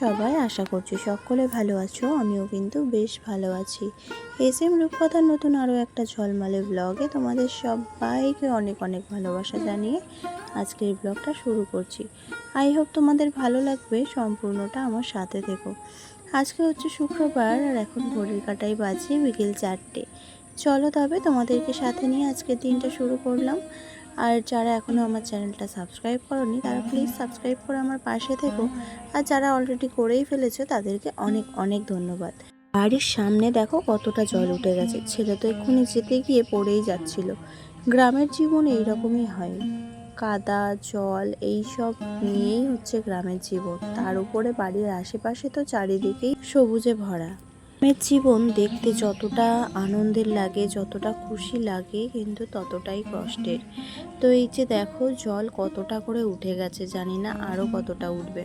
সবাই, আশা করছি সকলে ভালো আছো, আমিও কিন্তু বেশ ভালো আছি। এস এম রূপকথার নতুন আরও একটা ঝলমালে ব্লগে তোমাদের সবাইকে অনেক অনেক ভালোবাসা জানিয়ে আজকের ব্লগটা শুরু করছি। আই হোপ তোমাদের ভালো লাগবে, সম্পূর্ণটা আমার সাথে থেকো। আজকে হচ্ছে শুক্রবার আর এখন ঘড়ির কাটাই বাজে বিকেল চারটে। চলো তবে তোমাদেরকে সাথে নিয়ে আজকের দিনটা শুরু করলাম। আর যারা এখনও আমার চ্যানেলটা সাবস্ক্রাইব করনি, তারা প্লিজ সাবস্ক্রাইব করে আমার পাশে থেকো। আর যারা অলরেডি করেই ফেলেছে, তাদেরকে অনেক অনেক ধন্যবাদ। বাড়ির সামনে দেখো কতটা জল উঠে গেছে। ছেলে তো এক্ষুনি যেতে গিয়ে পড়েই যাচ্ছিল। গ্রামের জীবন এইরকমই হয়। কাদা, জল এই সব নিয়েই হচ্ছে গ্রামের জীবন। তার উপরে বাড়ির আশেপাশে তো চারিদিকেই সবুজে ভরা। গ্রামের জীবন দেখতে যতটা আনন্দের লাগে, যতটা খুশি লাগে, কিন্তু ততটাই কষ্টের। তো এই যে দেখো, জল কতটা করে উঠে গেছে, জানি না আরও কতটা উঠবে।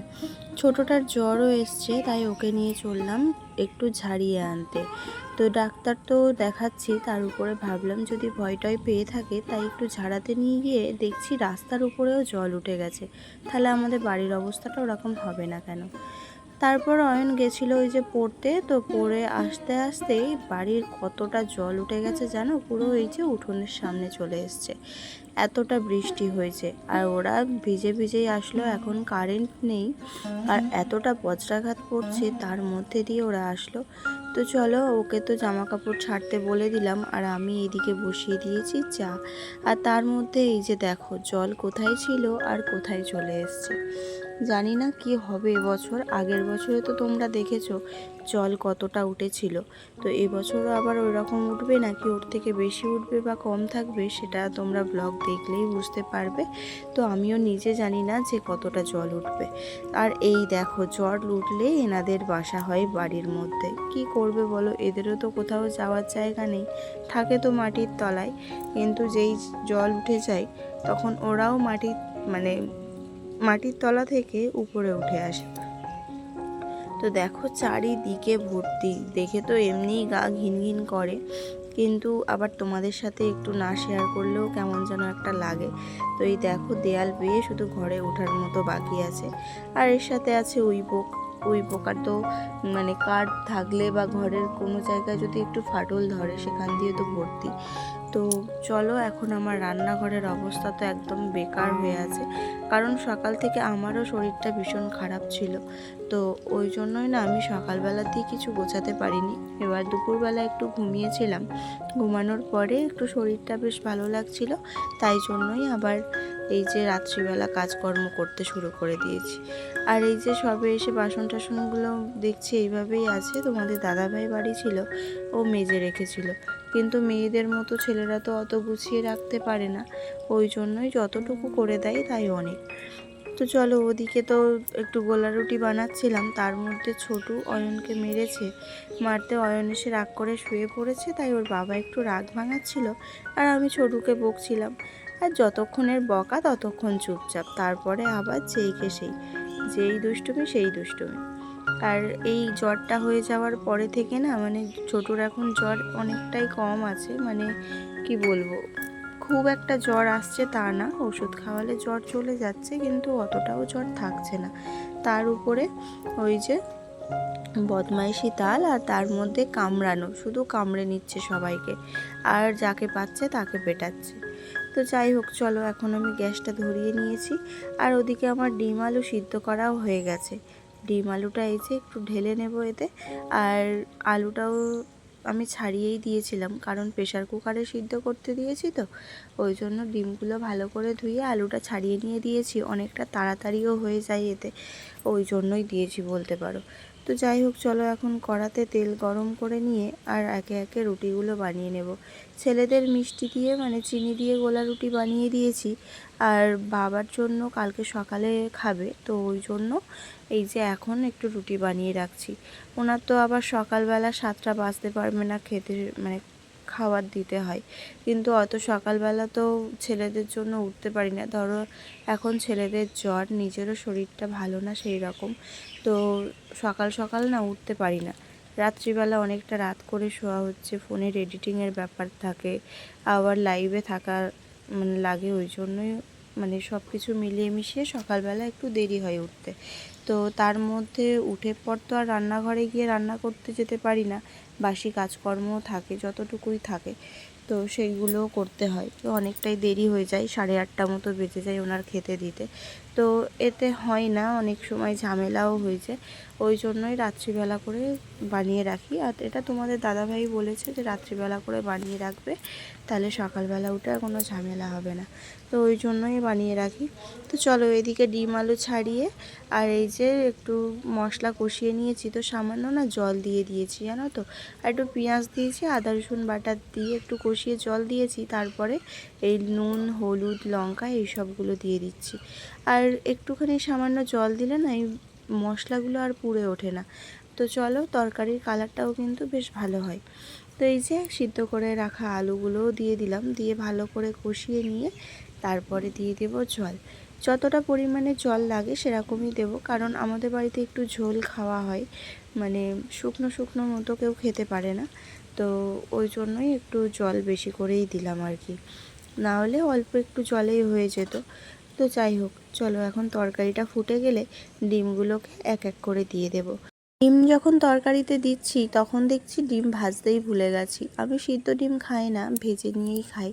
ছোটোটার জ্বরও এসছে, তাই ওকে নিয়ে চললাম একটু ঝাড়িয়ে আনতে। তো ডাক্তার তো দেখাচ্ছি, তার উপরে ভাবলাম যদি ভয় টয় পেয়ে থাকে, তাই একটু ঝাড়াতে নিয়ে গিয়ে দেখছি রাস্তার উপরেও জল উঠে গেছে। তাহলে আমাদের বাড়ির অবস্থাটা ওরকম হবে না কেন? তারপর অয়ন গেছিল ওই যে পড়তে, তো পড়ে আসতে আসতেই বাড়ির কতটা জল উঠে গেছে জানো? পুরো এই যে উঠোনের সামনে চলে এসছে। এতটা বৃষ্টি হয়েছে। আর ওরা ভিজে ভিজেই আসলো, এখন কারেন্ট নেই। আর এতটা বজ্রাঘাত পড়ছে, তার মধ্যে দিয়ে ওরা আসলো। তো চলো, ওকে তো জামা কাপড় ছাড়তে বলে দিলাম। আর আমি এদিকে বসিয়ে দিয়েছি চা। আর তার মধ্যে এই যে দেখো, জল কোথায় ছিল আর কোথায় চলে এসছে। জানি না কি হবে এবছর। আগের বছরে তো তোমরা দেখেছ, জল কতটা উঠেছিল। তো এবছরও আবার ওই রকম উঠবে নাকি ওর থেকে বেশি উঠবে বা কম থাকবে সেটা তোমরা ব্লগ দেখলেই বুঝতে পারবে। তো আমিও নিজে জানি না যে কতটা জল উঠবে। আর এই দেখো জল উঠলে এনাদের বাসা হয় বাড়ির মধ্যে। কি করবে বলো? এদেরও তো কোথাও যাওয়ার জায়গা নেই। থাকে তো মাটির তলায়। কিন্তু যেই জল উঠে যায়, তখন ওরাও মাটির মানে মাটির তলা থেকে উপরে উঠে আসে। তো দেখো চারিদিকে ভর্তি। দেখে তো এমনিই গা ঘিন ঘিন করে। কিন্তু আবার তোমাদের সাথে একটু না শেয়ার করলেও কেমন যেন একটা লাগে। তো এই দেখো দেয়াল বেয়ে শুধু ঘরে ওঠার মতো বাকি আছে। আর এর সাথে আছে উই পোক উই পোকার তো মানে কাঠ থাকলে বা ঘরের কোনো জায়গায় যদি একটু ফাটল ধরে সেখান দিয়ে তো ভর্তি। তো চলো এখন আমার রান্নাঘরের অবস্থা তো একদম বেকার হয়ে আছে। কারণ সকাল থেকে আমারও শরীরটা ভীষণ খারাপ ছিল। তো ওই জন্যই না আমি সকালবেলাতেই কিছু গোছাতে পারিনি। এবার দুপুরবেলা একটু ঘুমিয়েছিলাম। ঘুমানোর পরে একটু শরীরটা বেশ ভালো লাগছিল। তাই জন্যই আবার এই যে রাত্রিবেলা কাজকর্ম করতে শুরু করে দিয়েছি। আর এই যে সবে এসে বাসন টাসনগুলো দেখছি এইভাবেই আছে। তোমাদের দাদাভাই বাড়ি ছিল। ও মেজে রেখেছিল। কিন্তু মেয়েদের মতো ছেলেরা তো অত গুছিয়ে রাখতে পারে না। ওই জন্যই যতটুকু করে দেয় তাই অনেক। তো চলো ওদিকে তো একটু গোলা রুটি বানাচ্ছিলাম। তার মধ্যে ছোটু অয়নকে মেরেছে। মারতে অয়ন এসে রাগ করে শুয়ে পড়েছে, তাই ওর বাবা একটু রাগ ভাঙাচ্ছিল আর আমি ছোটুকে বকছিলাম। আর যতক্ষণের বকা ততক্ষণ চুপচাপ। তারপরে আবার যেইকে সেই। যেই দুষ্টুমি সেই দুষ্টুমি। আর এই জ্বরটা হয়ে যাওয়ার পরে থেকে না মানে ছোটোর এখন জ্বর অনেকটাই কম আছে মানে কি বলব, খুব একটা জ্বর আসছে তা না, ওষুধ খাওয়ালে জ্বর চলে যাচ্ছে, কিন্তু অতটাও জ্বর থাকছে না। তার উপরে ওই যে বদমাইশি তাল আর তার মধ্যে কামড়ানো, শুধু কামড়ে নিচ্ছে সবাইকে, আর যাকে পাচ্ছে তাকে পেটাচ্ছে। তো যাই হোক, চলো এখন আমি গ্যাসটা ধরিয়ে নিয়েছি, আর ওদিকে আমার ডিম আলু সিদ্ধ করাও হয়ে গেছে। ডিম আলুটা এসে একটু ঢেলে নেব এতে। আর আলুটাও আমি ছাড়িয়েই দিয়েছিলাম, কারণ প্রেশার কুকারে সিদ্ধ করতে দিয়েছি তো। ওই জন্য ডিমগুলো ভালো করে ধুয়ে আলুটা ছাড়িয়ে নিয়ে দিয়েছি। অনেকটা তাড়াতাড়িও হয়ে যায় এতে। ওই জন্যই দিয়েছি বলতে পারো। তো যাই হোক, চলো এখন কড়াতে তেল গরম করে নিয়ে আর একে একে রুটিগুলো বানিয়ে নেব। ছেলেদের মিষ্টি দিয়ে মানে চিনি দিয়ে গোলা রুটি বানিয়ে দিয়েছি। আর বাবার জন্য কালকে সকালে খাবে, তো ওই জন্য এই যে এখন একটু রুটি বানিয়ে রাখছি। ওনার তো আবার সকালবেলা সাতটা বাজতে পারবে না খেতে মানে খাবার দিতে হয়। কিন্তু অত সকালবেলা তো ছেলেদের জন্য উঠতে পারি না। ধরো এখন ছেলেদের জ্বর, নিজেরও শরীরটা ভালো না সেই রকম তো সকাল সকাল না উঠতে পারি না। রাত্রিবেলা অনেকটা রাত করে শোয়া হচ্ছে, ফোনের এডিটিংয়ের ব্যাপার থাকে, আবার লাইভে থাকা মানে লাগে ওই জন্যই মানে সব কিছু মিলিয়ে মিশিয়ে সকালবেলা একটু দেরি হয় উঠতে। তো তার মধ্যে উঠে পর তো আর রান্নাঘরে গিয়ে রান্না করতে যেতে পারি না। বাসি কাজকর্ম থাকে, যতটুকুই থাকে, তো সেইগুলো করতে হয়। তো অনেকটাই দেরি হয়ে যায়, সাড়ে আটটা মতো বেঁচে যায় ওনার খেতে দিতে। তো এতে হয় না, অনেক সময় ঝামেলাও হয়েছে ওই জন্যই রাত্রিবেলা করে বানিয়ে রাখি। আর এটা তোমাদের দাদাভাই বলেছে যে রাত্রিবেলা করে বানিয়ে রাখবে, তাহলে সকালবেলা উঠে কোনো ঝামেলা হবে না। তো ওই জন্যই বানিয়ে রাখি। তো চলো এদিকে ডিম আলু ছাড়িয়ে, আর এই যে একটু মশলা কষিয়ে নিয়েছি, তো সামান্য না জল দিয়ে দিয়েছি, জানো তো? আর একটু পেঁয়াজ দিয়েছি, আদা, রসুন বাটা দিয়ে একটু কষিয়ে জল দিয়েছি, তারপরে এই নুন, হলুদ, লঙ্কা, এই সবগুলো দিয়ে দিচ্ছি। আর একটুখানি সামান্য জল দিলে না এই মশলাগুলো আর পুড়ে ওঠে না। তো চলো, তরকারির কালারটাও কিন্তু বেশ ভালো হয়। তো এই যে সিদ্ধ করে রাখা আলুগুলোও দিয়ে দিলাম, দিয়ে ভালো করে কষিয়ে নিয়ে তারপরে দিয়ে দেব জল। যতটা পরিমাণে জল লাগে সেরকমই দেব, কারণ আমাদের বাড়িতে একটু ঝোল খাওয়া হয়। মানে শুকনো শুকনো মতো কেউ খেতে পারে না। তো ওই জন্যই একটু জল বেশি করেই দিলাম আর কি। না হলে অল্প একটু জলেই হয়ে যেত। তো যাই হোক চলো এখন তরকারিটা ফুটে গেলে ডিমগুলোকে এক এক করে দিয়ে দেব। ডিম যখন তরকারিতে দিচ্ছি, তখন দেখছি ডিম ভাজতেই ভুলে গেছি। আমি সিদ্ধ ডিম খাই না, ভেজে নিয়েই খাই।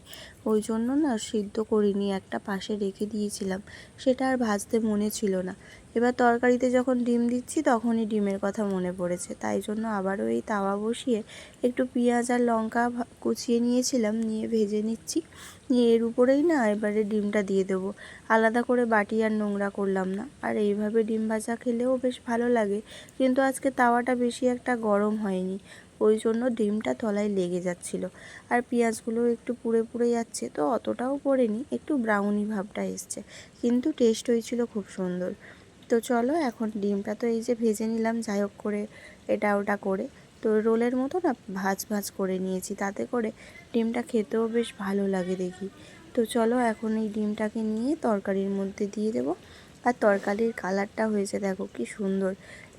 ওই জন্য না সিদ্ধ করিনি, একটা পাশে রেখে দিয়েছিলাম। সেটা আর ভাজতে মনে ছিল না। এবার তরকারিতে যখন ডিম দিচ্ছি, তখনই ডিমের কথা মনে পড়েছে। তাই জন্য আবারও এই তাওয়া বসিয়ে একটু পেঁয়াজ আর লঙ্কা কুচিয়ে নিয়েছিলাম, নিয়ে ভেজে নিচ্ছি। নিয়ে এর উপরেই না এবারে ডিমটা দিয়ে দেবো। আলাদা করে বাটি আর নোংরা করলাম না। আর এইভাবে ডিম ভাজা খেলেও বেশ ভালো লাগে। কিন্তু আজকে তাওয়াটা বেশি একটা গরম হয়নি। ওই জন্য ডিমটা তলায় লেগে যাচ্ছিল। আর পেঁয়াজগুলো একটু পুড়ে পুড়ে যাচ্ছে, তো অতটাও পড়েনি, একটু ব্রাউনি ভাবটা এসছে। কিন্তু টেস্ট হয়েছিল খুব সুন্দর। তো চলো এখন ডিমটা তো এই যে ভেজে নিলাম, যাই হোক করে এটা ওটা করে। তো রোলের মতো না ভাজ ভাজ করে নিয়েছি, তাতে করে ডিমটা খেতেও বেশ ভালো লাগে দেখি। তো চলো এখন এই ডিমটাকে নিয়ে তরকারির মধ্যে দিয়ে দেবো। আর তরকারির কালারটা হয়েছে দেখো কি সুন্দর,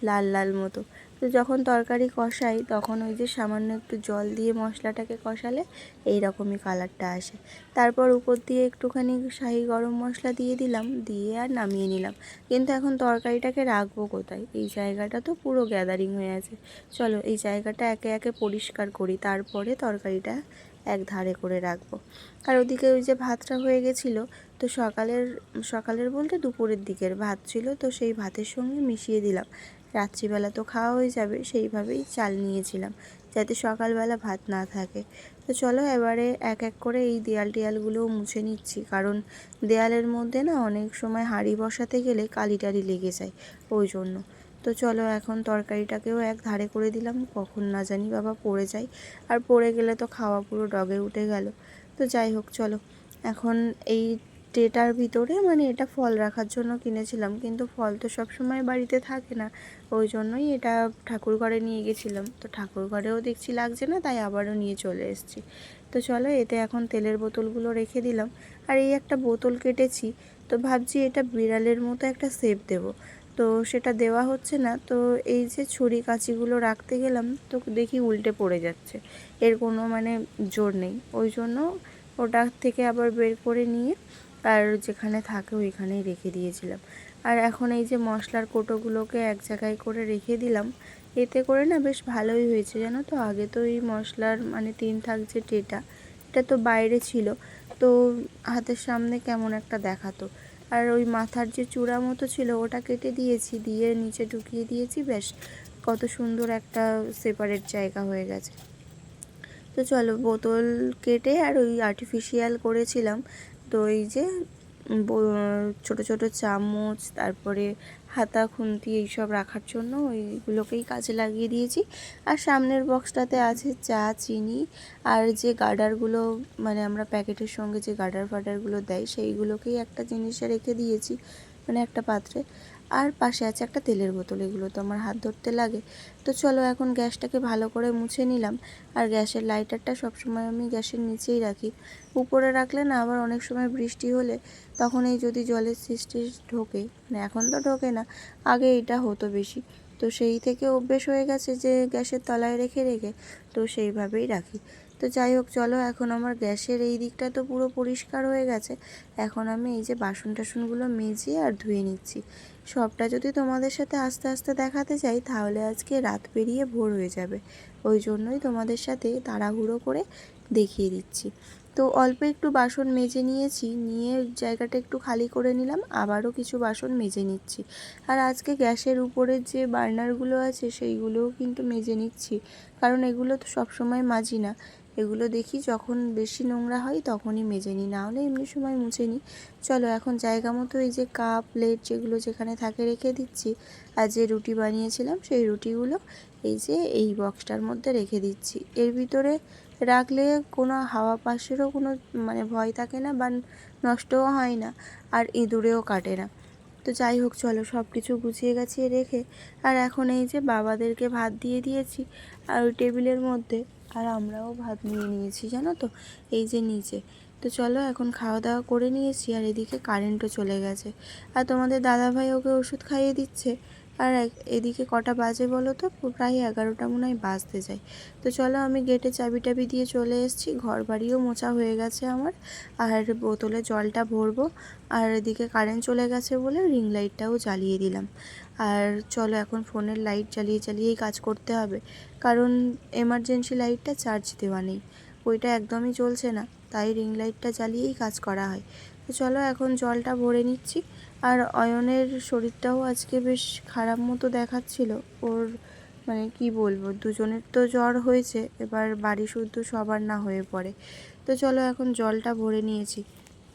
লাল লাল মতো। তো যখন তরকারি কষাই, তখন ওই যে সামান্য একটু জল দিয়ে মশলাটাকে কষালে এই রকমই কালারটা আসে। তারপর উপর দিয়ে একটুখানি শাহি গরম মশলা দিয়ে দিলাম, দিয়ে আর নামিয়ে নিলাম। কিন্তু এখন তরকারিটাকে রাখব কোথায়? এই জায়গাটা তো পুরো গ্যাদারিং হয়ে আছে। চলো এই জায়গাটা একে একে পরিষ্কার করি, তারপরে তরকারিটা এক ধারে করে রাখব। আর ওদিকে ওই যে ভাতটা হয়ে গেছিল, তো সকালের সকালের বলতে দুপুরের দিকের ভাত ছিল, তো সেই ভাতের সঙ্গে মিশিয়ে দিলাম। রাত্রিবেলা তো খাওয়া হয়ে যাবে, সেইভাবেই চাল নিয়েছিলাম যাতে সকালবেলা ভাত না থাকে। তো চলো এবারে এক এক করে এই দেয়াল টেয়ালগুলোও মুছে নিচ্ছি, কারণ দেয়ালের মধ্যে না অনেক সময় হাঁড়ি বসাতে গেলে কালি টালি লেগে যায় ওই জন্য। তো চলো এখন তরকারিটাকেও এক ধারে করে দিলাম, কখন না জানি বাবা পড়ে যায়। আর পড়ে গেলে তো খাওয়া পুরো ডগে উঠে গেল। তো যাই হোক, চলো এখন এই ট্রেটার ভিতরে মানে এটা ফল রাখার জন্য কিনেছিলাম, কিন্তু ফল তো সব সময় বাড়িতে থাকে না, ওই জন্যই এটা ঠাকুর ঘরে নিয়ে গেছিলাম। তো ঠাকুর ঘরেও দেখছি লাগছে না, তাই আবারও নিয়ে চলে এসেছি। তো চলো এতে এখন তেলের বোতলগুলো রেখে দিলাম, আর এই একটা বোতল কেটেছি, তো ভাবছি এটা বিড়ালের মতো একটা সেপ দেব। তো সেটা দেওয়া হচ্ছে না, তো এই যে ছুরি কাঁচিগুলো রাখতে গেলাম, তো দেখি উল্টে পড়ে যাচ্ছে, এর কোনো মানে জোর নেই, ওই জন্য ওটা থেকে আবার বের করে নিয়ে আর যেখানে থাকে ওইখানেই রেখে দিয়েছিলাম। আর এখন এই যে মশলার কোটোগুলোকে এক জায়গায় করে রেখে দিলাম, এতে করে না বেশ ভালোই হয়েছে। জানো তো, আগে তো এই মশলার মানে তিন থাক যে টেটা, এটা তো বাইরে ছিল। তো হাতের সামনে কেমন একটা দেখাতো। আর ওই মাথার যে চূড়া মতো ছিল, ওটা কেটে দিয়েছি, দিয়ে নিচে ঢুকিয়ে দিয়েছি বেশ কত সুন্দর একটা সেপারেট জায়গা হয়ে গেছে। তো চলো, বোতল কেটে আর ওই আর্টিফিশিয়াল করেছিলাম। তো এই যে ছোট ছোট চামচ, তারপরে হাতা, খুন্তি এইসব রাখার জন্য ওইগুলোকেই কাজে লাগিয়ে দিয়েছি। আর সামনের বক্সটাতে আছে চা, চিনি আর যে গার্ডারগুলো মানে আমরা প্যাকেটের সঙ্গে যে গার্ডার ফাডারগুলো দেয় সেইগুলোকেই একটা জিনিসে রেখে দিয়েছি মানে একটা পাত্রে। আর পাশে আছে একটা তেলের বোতল, এগুলো তো আমার হাত ধরতে লাগে। তো চলো এখন গ্যাসটাকে ভালো করে মুছে নিলাম। আর গ্যাসের লাইটারটা সবসময় আমি গ্যাসের নিচেই রাখি। উপরে রাখলে না আবার অনেক সময় বৃষ্টি হলে তখন এই যদি জলের সৃষ্টি ঢোকে মানে এখন তো ঢোকে না, আগে এটা হতো বেশি। তো সেই থেকে অভ্যেস হয়ে গেছে যে গ্যাসের তলায় রেখে রেখে তো সেইভাবেই রাখি। তো যাই হোক, চলো, এখন আমার গ্যাসের এই দিকটা তো পুরো পরিষ্কার হয়ে গেছে। এখন আমি এই যে বাসন টাসনগুলো মেজে আর ধুয়ে নিচ্ছি। সবটা যদি তোমাদের সাথে আস্তে আস্তে দেখাতে চাই, তাহলে আজকে রাত পেরিয়ে ভোর হয়ে যাবে। ওই জন্যই তোমাদের সাথে তাড়াহুড়ো করে দেখিয়ে দিচ্ছি। তো অল্প একটু বাসন মেজে নিয়েছি, নিয়ে জায়গাটা একটু খালি করে নিলাম, আবারও কিছু বাসন মেজে নিচ্ছি। আর আজকে গ্যাসের উপরের যে বার্নারগুলো আছে, সেইগুলোও কিন্তু মেজে নিচ্ছি। কারণ এগুলো তো সবসময় মাজি না। এগুলো দেখি, যখন বেশি নোংরা হয় তখনই মেজে নিই, না হলে এমনি সময় মুছে নিই। চলো, এখন জায়গা মতো এই যে কাপ, প্লেট যেগুলো যেখানে থাকে রেখে দিচ্ছি। আর যে রুটি বানিয়েছিলাম, সেই রুটিগুলো এই যে এই বক্সটার মধ্যে রেখে দিচ্ছি। এর ভিতরে রাখলে কোনো হাওয়া পাশেরও কোনো মানে ভয় থাকে না বা নষ্টও হয় না, আর ইঁদুরেও কাটে না। তো যাই হোক, চলো সব কিছু গুছিয়ে গাছিয়ে রেখে, আর এখন এই যে বাবাদেরকে ভাত দিয়ে দিয়েছি, আর ওই টেবিলের মধ্যে আর আমরাও ভাত নিয়ে নিয়েছি, জানো তো? এই যে নিচে। তো চলো এখন খাওয়া দাওয়া করে নিয়েছি আর এদিকে কারেন্টও চলে গেছে। আর তোমাদের দাদাভাই ওকে ওষুধ খাইয়ে দিচ্ছে। আর এদিকে কটা বাজে বলো তো? প্রায় এগারোটা মনে হয় বাজতে যায়। তো চলো আমি গেটে চাবি টাবি দিয়ে চলে এসেছি। ঘর বাড়িও মোছা হয়ে গেছে আমার। আর বোতলে জলটা ভরবো। আর এদিকে কারেন্ট চলে গেছে বলে রিং লাইটটাও জ্বালিয়ে দিলাম। আর চলো এখন ফোনের লাইট জ্বালিয়ে জ্বালিয়েই কাজ করতে হবে। কারণ এমার্জেন্সি লাইটটা চার্জ দেওয়া নেই। ওইটা একদমই চলছে না, তাই রিং লাইটটা জ্বালিয়েই কাজ করা হয়। তো চলো এখন জলটা ভরে নিচ্ছি। আর অয়নের শরীরটাও আজকে বেশ খারাপ মতো দেখাচ্ছিল। ওর মানে কি বলব, দুজনের তো জ্বর হয়েছে, এবার বাড়ি শুদ্ধ সবার না হয়ে পড়ে। তো চলো এখন জলটা ভরে নিয়েছি।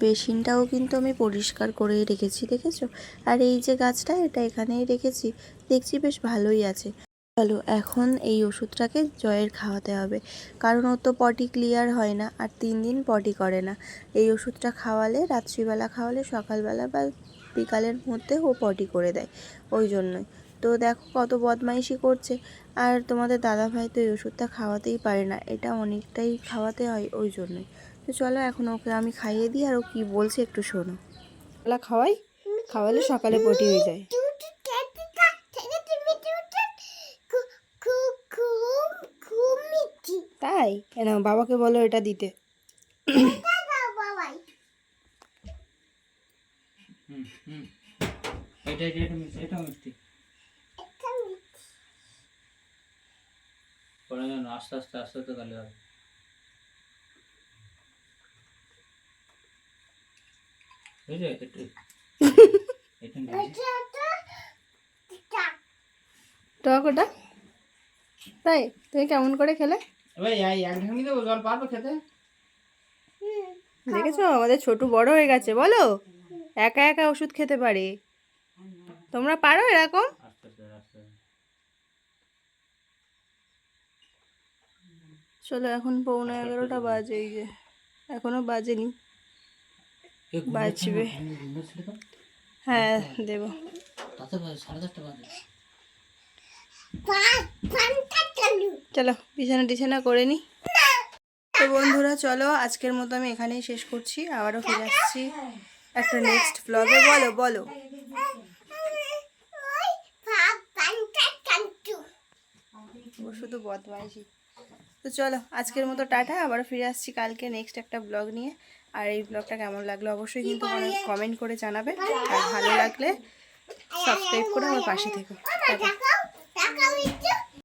বেসিনটাও কিন্তু আমি পরিষ্কার করেই রেখেছি, দেখেছ? আর এই যে গাছটা, এটা এখানেই রেখেছি। দেখছি বেশ ভালোই আছে। চলো এখন এই ওষুধটাকে জয়ের খাওয়াতে হবে। কারণ ও তো পটি ক্লিয়ার হয় না, আর তিন দিন পটি করে না। এই ওষুধটা খাওয়ালে, রাত্রিবেলা খাওয়ালে, সকালবেলা বা বিকালের মধ্যে ও পটি করে দেয়, ওই জন্যই। তো দেখো কত বদমাইশি করছে। আর তোমাদের দাদা ভাই তো এই ওষুধটা খাওয়াতেই পারে না, এটা অনেকটাই খাওয়াতে হয়, ওই জন্যই। তো চলো এখন ওকে আমি খাইয়ে দিই, আর ও কী বলছে একটু শোনো। খাওয়াই? খাওয়ালে সকালে পটি হয়ে যায়। তাই কেন বাবাকে বলো এটা দিতে। হুম হুম এটা এটা এটা মিষ্টি। এটা যেন আস্তে আস্তে আস্তে আস্তে তাহলে হবে। বুঝলে একটু। টক ওটা? তাই তুমি কেমন করে খেলে? এবার এই এক ঢাকনি দেবো জল পারব খেতে? দেখেছ? আমাদের ছোট বড় হয়ে গেছে বলো? একা একা ওষুধ খেতে পারে। তোমরা পারো এরকম। চলো এখন পৌনে এগারোটা বাজে এই যে। এখনও বাজেনি। বাজবে। হ্যাঁ দেবো। সাড়ে দশটা বাজে। চলো বিছানা টিছানা করে নি। তো বন্ধুরা চলো আজকের মতো আমি এখানেই শেষ করছি। আবারও ফিরে আসছি একটা নেক্সট ব্লগে বলো বলো। ও শুধু বদমাইশি। তো চলো আজকের মতো টাটা আবার ফিরে আসছি কালকে নেক্সট একটা ব্লগ নিয়ে। আর এই ব্লগটা কেমন লাগল অবশ্যই কিন্তু কমেন্ট করে জানাবে। আর ভালো লাগলে সাবস্ক্রাইব করে আমার পাশে থেকো।